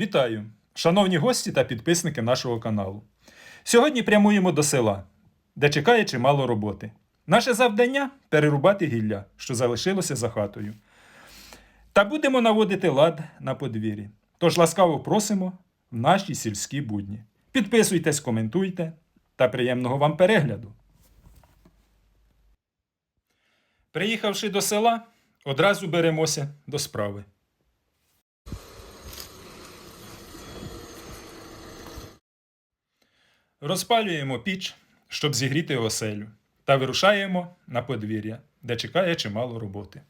Вітаю, шановні гості та підписники нашого каналу. Сьогодні прямуємо до села, де чекає чимало роботи. Наше завдання перерубати гілля, що залишилося за хатою. Та будемо наводити лад на подвір'ї. Тож ласкаво просимо в наші сільські будні. Підписуйтесь, коментуйте та приємного вам перегляду. Приїхавши до села, одразу беремося до справи. Розпалюємо піч, щоб зігріти оселю, та вирушаємо на подвір'я, де чекає чимало роботи.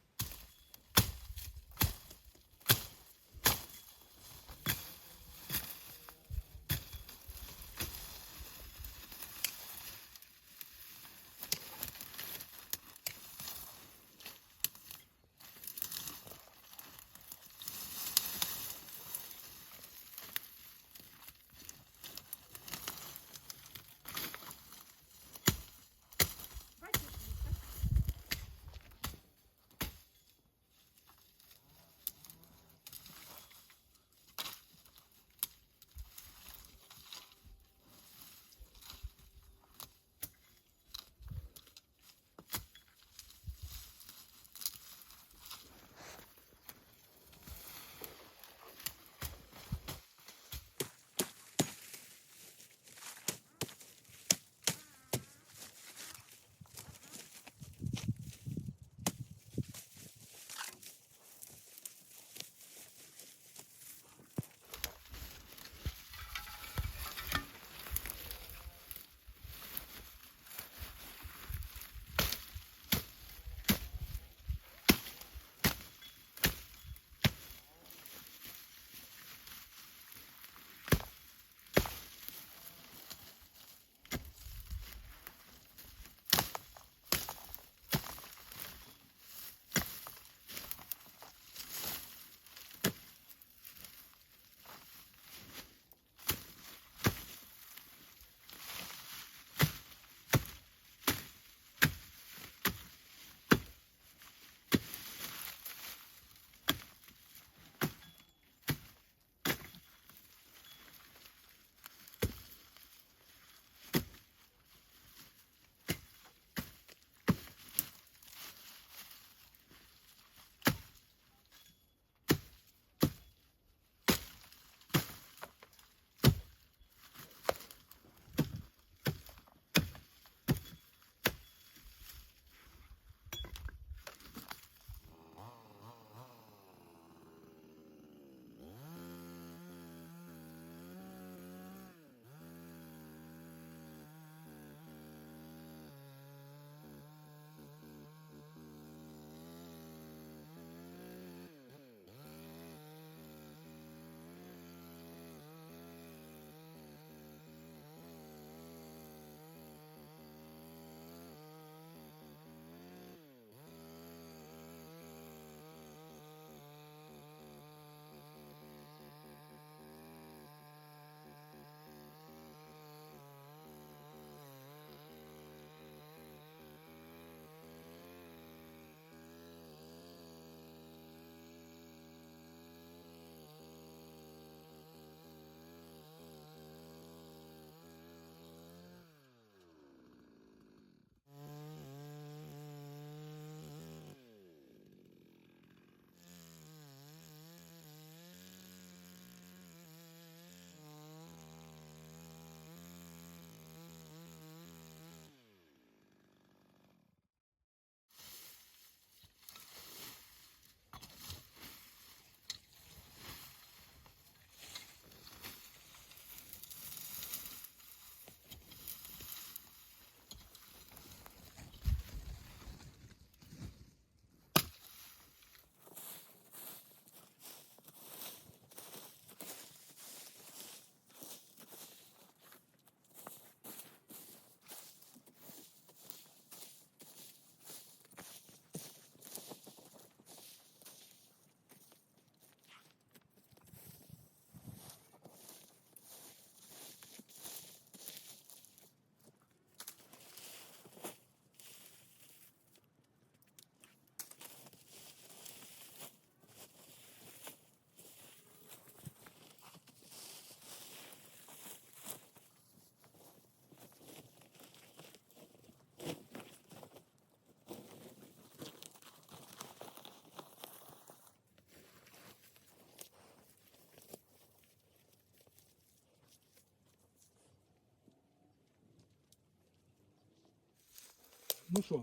Ну що,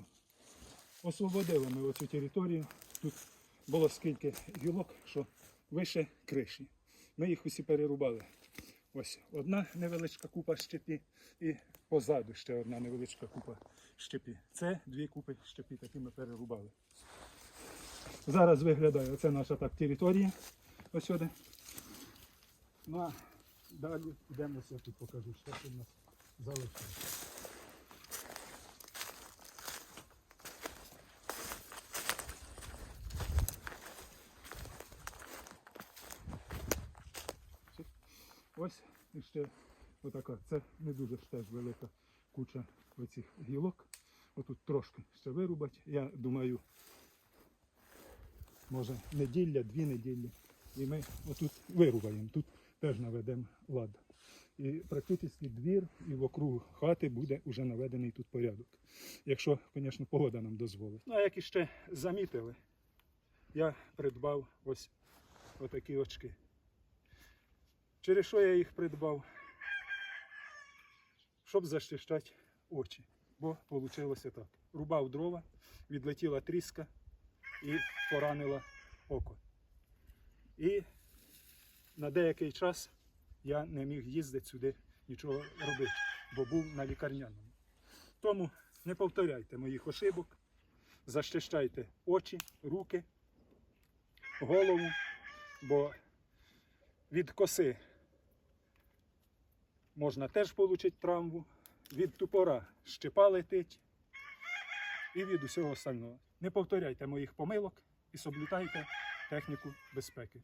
освободили ми оцю територію. Тут було скільки гілок, що вище криші. Ми їх усі перерубали. Ось одна невеличка купа щепі і позаду ще одна невеличка купа щепі. Це дві купи щепі, такі ми перерубали. Зараз виглядає оце наша так територія. Ось сюди. Ну а далі йдемо я тут покажу, що тут у нас залишилось. Ось і ще отака. Це не дуже ж теж велика куча оцих гілок. Отут трошки ще вирубать. Я думаю, може неділя, дві неділі. І ми отут вирубаємо, тут теж наведемо лад. І практично двір і вокруг хати буде вже наведений тут порядок. Якщо, звісно, погода нам дозволить. Ну, а як іще замітили, я придбав ось отакі очки. Через що я їх придбав? Щоб захищати очі. Бо вийшло так. Рубав дрова, відлетіла тріска і поранила око. І на деякий час я не міг їздити сюди нічого робити, бо був на лікарняному. Тому не повторяйте моїх ошибок, захищайте очі, руки, голову, бо від коси можна теж отримати травму, від тупора щепа летить і від усього остального. Не повторяйте моїх помилок і соблюдайте техніку безпеки.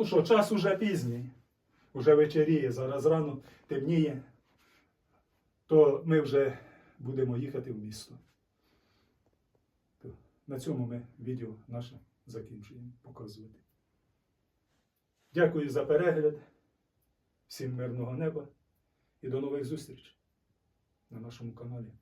Ну що, час уже пізній, уже вечеріє, зараз рано темніє, то ми вже будемо їхати в місто. На цьому ми відео наше закінчуємо показувати. Дякую за перегляд, всім мирного неба і до нових зустрічей на нашому каналі.